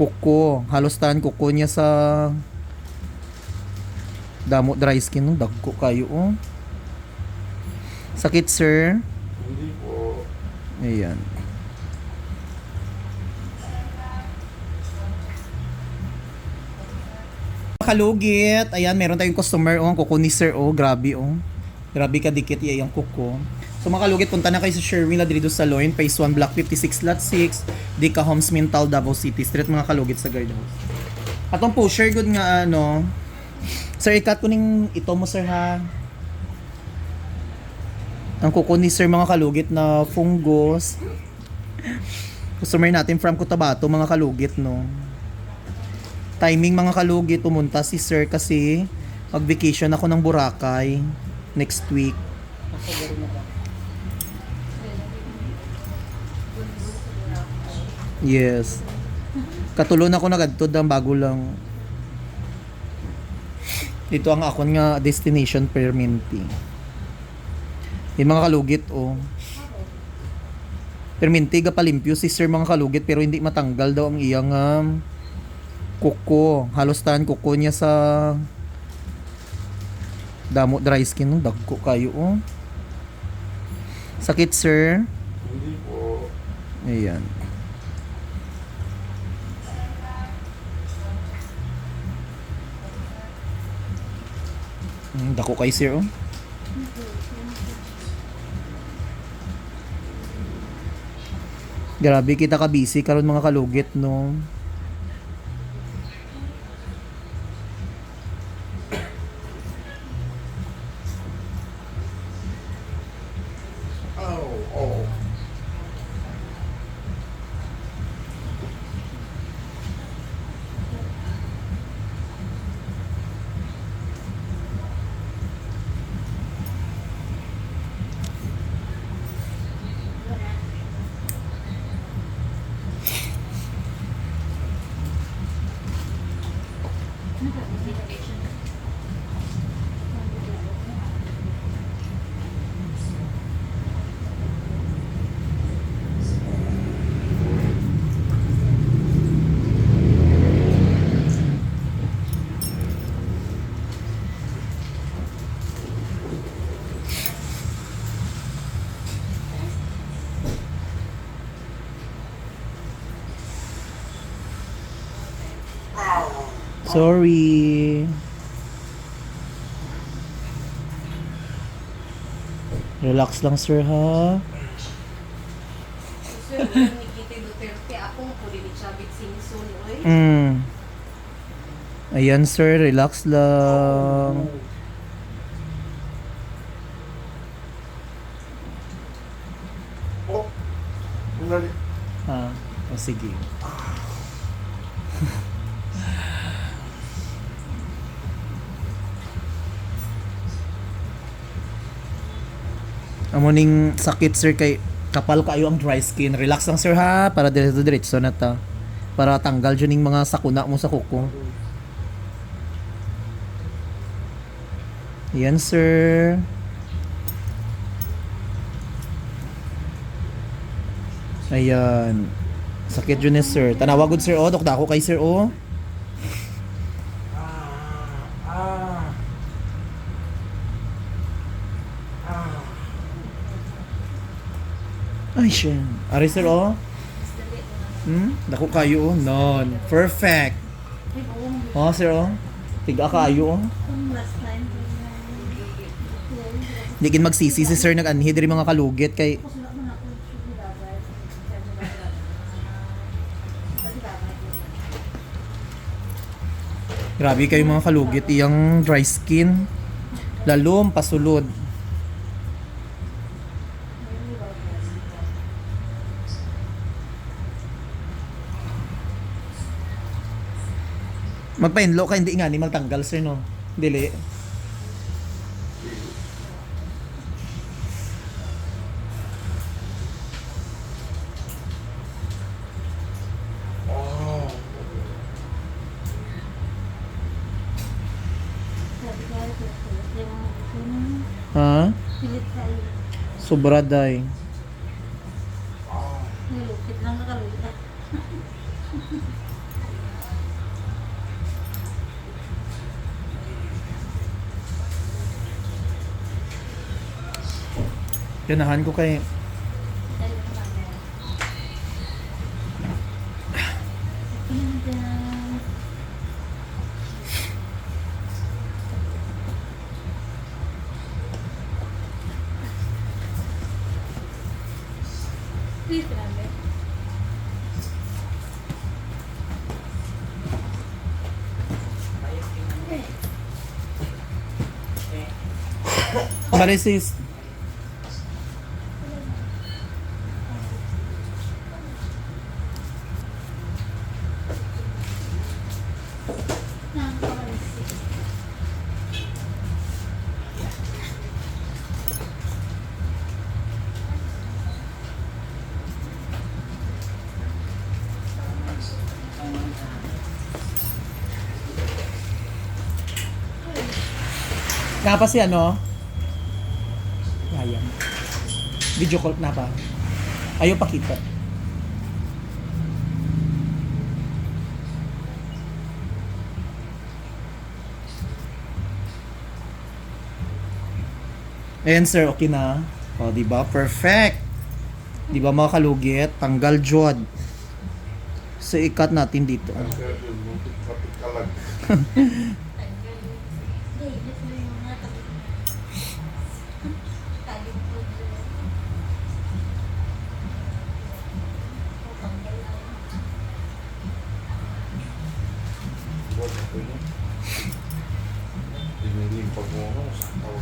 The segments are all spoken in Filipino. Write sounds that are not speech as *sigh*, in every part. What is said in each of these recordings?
kuko. Halos tahan kuko niya sa damo dry skin no dagko kayo oh. Sakit sir. Hindi po. Ayan. Kalugit. Ayan, meron tayong customer oh, kuko ni sir oh, grabe oh. Grabe ka dikit iya yung kuko. So mga punta na kayo sa Sherwin Ladrido Saloon, Phase 1, Block 56, Lot 6, Dica Homes, Mintal, Davao City. Street mga kalugit sa guardhouse. Atong pusher good nga ano. Sir, ikat ko ning ito mo sir ha. Ang kuko ni sir mga kalugit na fungus. Customer natin from Cotabato, mga kalugit, no? Timing mga kalugit, pumunta si sir kasi mag-vacation ako ng Boracay next week. Yes. Katulon ako na kadto ang bago lang. Ito ang akon nga destination permanente. Yung mga kalugit, oh. Perminti ga palimpyo si sir mga kalugit pero hindi matanggal daw ang iyang um, kuko. Halos tahan kuko niya sa damo dry skin no dagko kayo oh. Sakit sir. Hindi po. Ayan. Mm, dako kay sir oh. Grabe kita ka busy karon mga kalugit no. Sorry. Relax lang sir ha. Sir, ni Kitty Duterte, ako po rin Chavit Singson, oy. Mm. Ayan sir, relax lang. Oh. Ah, o sige. Ning sakit sir kay kapal kayo ang dry skin. Relax lang sir ha para diretso diretso na ta. Para tanggal dyan ning mga sakuna mo sa kuko. Yan sir. Ayan. Sakit dyan eh, sir. Tanawa good sir oh. Dokda ako kay sir oh. Ah. Ah. Ah. Ay, siya. Sir oh. Hmm? Dako kayo oh. Non. Perfect. Oh, sir oh. Tiga kayo oh. Hindi kin magsisi si sir nag-anhi diri mga kalugit kay Grabe kayo mga kalugit iyang dry skin. Lalom pasulod. Magpainlo ka hindi nga ni magtanggal sir no. Dili. Ha? Sobra day. Nilupit lang nakalupit. Ganahan ko kay Please, grabe. Marisis. Napa si ano? Ayan. Video call na pa. Ayaw pakita. Ayan sir, okay na. O, di ba? Perfect. Di ba mga kalugit? Tanggal jod. So, ikat natin dito. *laughs* Ang sir, yun. Dinilimpag mo ako sa tao.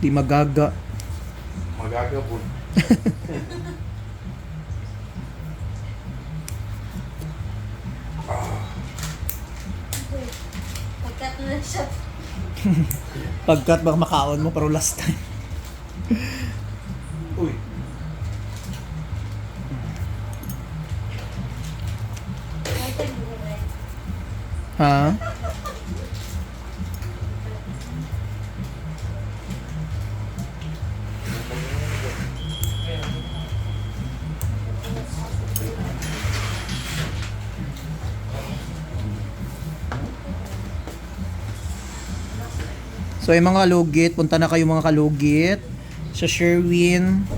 Di magaga. Magagabon. ah, Pagkat na siya. Pagkat baka makaon mo, pero last time. uy. Ha? So yung mga kalugit, punta na kayo mga kalugit. Sa Sherwin.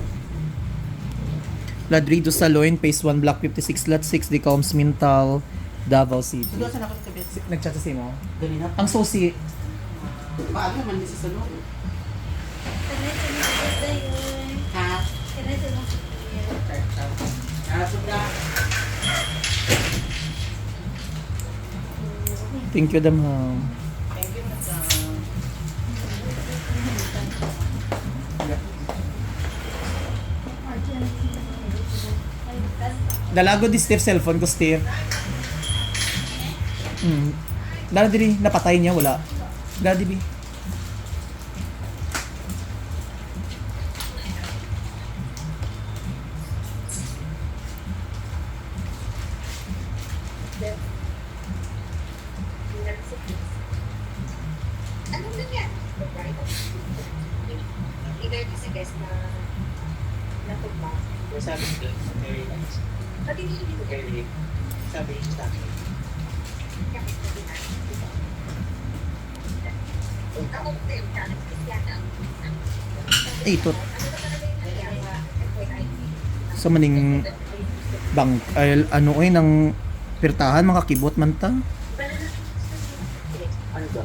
Ladrido Saloon, Phase 1, Block 56, Lot 6, Decoms, Mintal, Davao City. Siguro sa nakot kabit. Nagchat sa mo? Dali na. Ang susi, Paano man di sa salon? Ha? Ah, suda. thank you damham. Thank you, madam. Dalago di Steve cellphone ko Steve. Hmm. Dala diri napatay niya wala. Dala di bi. Anong nangyari? Right? Either kasi guys na natumba. Sabi ko, very nice. Pati hindi ko Very, sabi niya sa akin. Gamit na din natin. Ako ko yung gamit kasi yan. Ito. Ba talaga yung nangyari? FYI. Sa maning bank ay ano oy nang pirtahan mga kibot man ta. Ano ba?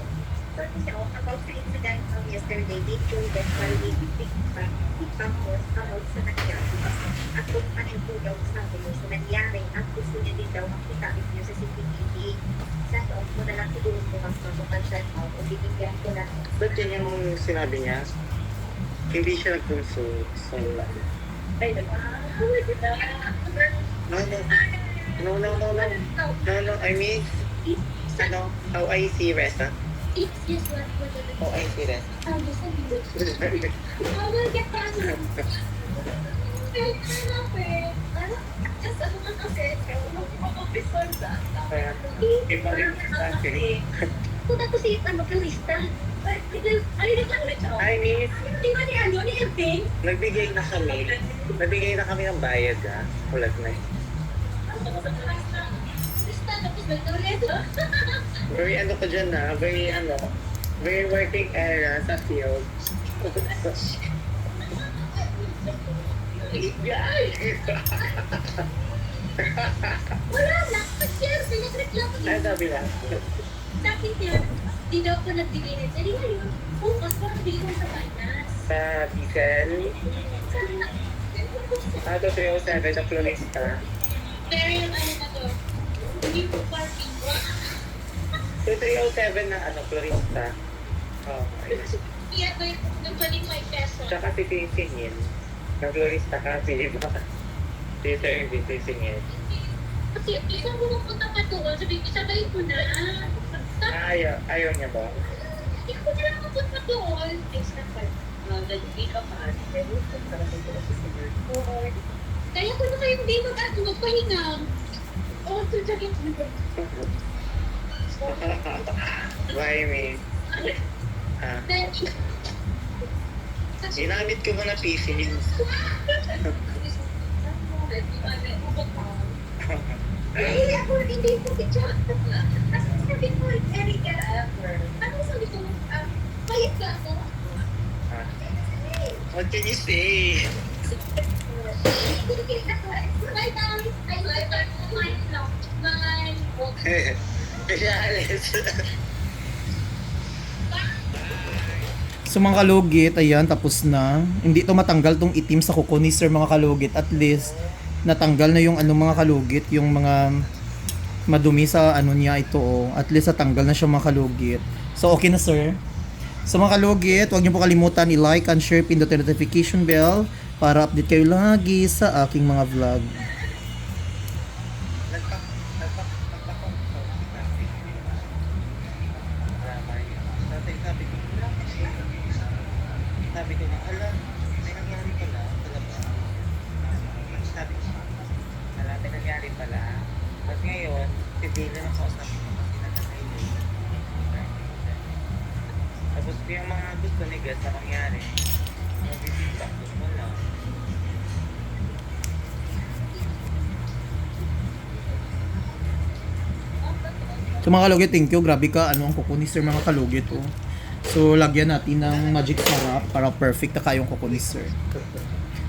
About sa incident from yesterday, they told that we pick back, tapos about sa nangyari. At kung panin po daw sabi niyo sa nangyari, at gusto niya din daw makita niyo sa CCTV. Sa loob mo na lang siguro po mas mabukan siya out o bibigyan ko na. Ba't yun yung sinabi niya? Hindi siya nag-consult sa Ay, ah, No, no. No, no, no, no. No, no, I mean, ano, how I see what the How I see Resta. I'm just a little *laughs* I will get back to you. Ano? Just ano ka kasi, ano ko officer sa Kaya, iba rin sa akin. Punta ko si ano, Kalista. Ay, ay, na. I mean, Di ba ni ano, ni Elvin? nagbigay na kami. Nagbigay na kami ng bayad, ah. Ulat na. Nagtulit. Very ano ko dyan, ah. Very ano, very working area sa field. *laughs* *laughs* Wala lang. Kasi nagreklamo Ano din. sabi lang? Sabi niya, di daw ko nagbigay ng Edi ngayon, bukas parang bigay ko sa finance. Sa diesel? Sana, Ano 307 na florista? pero yung ano na to, hindi po parking ko. So 307 na ano, florista. Oh, ayun. Kaya ko yung ng 25 pesos. Tsaka si sisingin. Ng florista kasi, di ba? Si service sisingin. Kasi isang pumupunta pa doon, sabi ko, sabay ko na. Ah, ayaw, ayaw niya ba? Hindi ko na lang mapunta doon. Thanks na pa. Nag-ibig ka pa. Kaya ko na kayong di mag-ano, magpahinga. Oh, so sabi ko, Why me? Ah, ginamit ko muna PC niyo. Ay, ako hindi ko picture. Tapos sabi ko, Erika, ano sabi ko, ah, payat ka ako. Ah, What can you say? *laughs* So mga kalugit, ayan, tapos na. Hindi to matanggal tong itim sa kuko ni sir mga kalugit. At least, natanggal na yung ano mga kalugit, yung mga madumi sa ano niya ito. Oh. At least natanggal na siya mga kalugit. So okay na sir. So mga kalugit, huwag niyo po kalimutan i-like and share, pindot yung notification bell para update kayo lagi sa aking mga vlog. Yung mga gusto ni Gus na mangyari, wala. So mga kalugit, thank you. Grabe ka, ano ang kuko ni sir mga kalugit. Oh. So lagyan natin ng magic sarap para perfect na kayong kuko ni sir.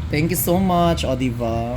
Thank you so much, O diba?